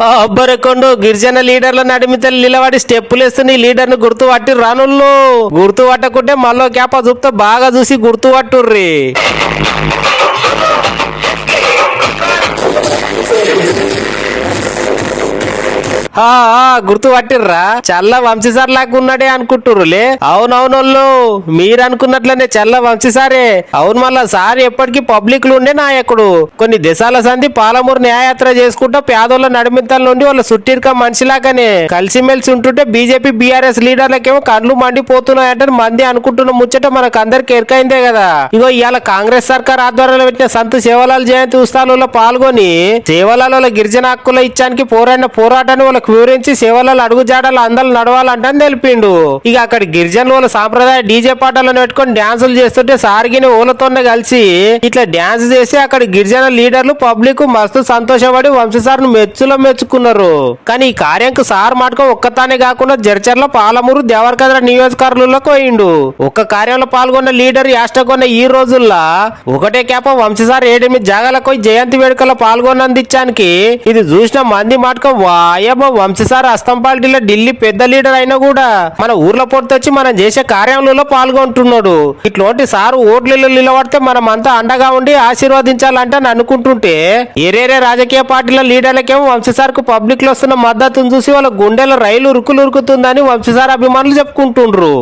అబ్బరకొండు గిరిజన లీడర్ల నడిమితలు నిలబడి స్టెప్పులు వేస్తున్న ఈ లీడర్ను గుర్తు పట్టి రానుల్లో గుర్తు పట్టకుంటే మళ్ళీ క్యాప చూపుతా బాగా చూసి గుర్తు పట్టుర్రి గుర్తు పట్టిర్రా చల్ల వంశీసార్ లాగా ఉన్నాడే అనుకుంటుర్రులే. అవునవునోళ్ళు మీరు అనుకున్నట్లనే చల్ల వంశీసారే. అవును మళ్ళా సార్ ఎప్పటికీ పబ్లిక్లో ఉండే నాయకుడు. కొన్ని దేశాల సంధి పాలమూరు న్యాయయాత్ర చేసుకుంటా పేదోళ్ళ నడిమితల నుండి వాళ్ళ సుట్టిరిక మనిషిలాగానే కలిసిమెలిసి ఉంటుంటే బీజేపీ బీఆర్ఎస్ లీడర్లకేమో కళ్ళు మండిపోతున్నాయంటే మంది అనుకుంటున్న ముచ్చట మనకు అందరికి ఎరకైందే కదా. ఇగో ఇవాళ కాంగ్రెస్ సర్కార్ ఆధ్వర్యంలో పెట్టిన సంత సేవలాల జయంతి ఉత్సవాలలో పాల్గొని సేవలాల గిరిజన హక్కుల ఇచ్చానికి పోరాడిన పోరాటాన్ని వాళ్ళకి వివరించి సేవలలో అడుగుజాడలు అందరూ నడవాలంటని తెలిపిండు. ఇక అక్కడ గిరిజనులు వాళ్ళ సాంప్రదాయ డీజే పాటలను పెట్టుకొని డాన్సులు చేస్తుంటే సారిగిని ఊలతోనే కలిసి ఇట్లా డాన్స్ చేసి అక్కడ గిరిజన లీడర్లు పబ్లిక్ మస్తు సంతోషపడి వంశసార్ను మెచ్చులో మెచ్చుకున్నారు. కానీ ఈ కార్యంకు సార్ మాటకు ఒక్కతానే కాకుండా జర్చర్ల పాలమూరు దేవరకద్ర నియోజకవర్గంలోకి పోయిండు. ఒక్క కార్యంలో పాల్గొన్న లీడర్ యాష్టకొన్న ఈ రోజుల్లో ఒకటే కేప వంశసార్ ఏడెనిమిది జాగాలకు జయంతి వేడుకలో పాల్గొన్నందించానికి ఇది చూసిన మంది మాటకం వాయబ వంశసార అస్తం పార్టీలో ఢిల్లీ పెద్ద లీడర్ అయినా కూడా మన ఊర్లో పొడితొచ్చి మనం చేసే కార్యంలో పాల్గొంటున్నాడు. ఇట్లాంటి సారు ఓట్లు నిలబడితే మనం అంతా అండగా ఉండి ఆశీర్వదించాలంటే అని అనుకుంటుంటే ఏరేరే రాజకీయ పార్టీల లీడర్లకేమో వంశసార్ పబ్లిక్లో వస్తున్న మద్దతును చూసి వాళ్ళ గుండెల రైలు ఉరుకులు ఉరుకుతుందని వంశసార అభిమానులు చెప్పుకుంటుండ్రు.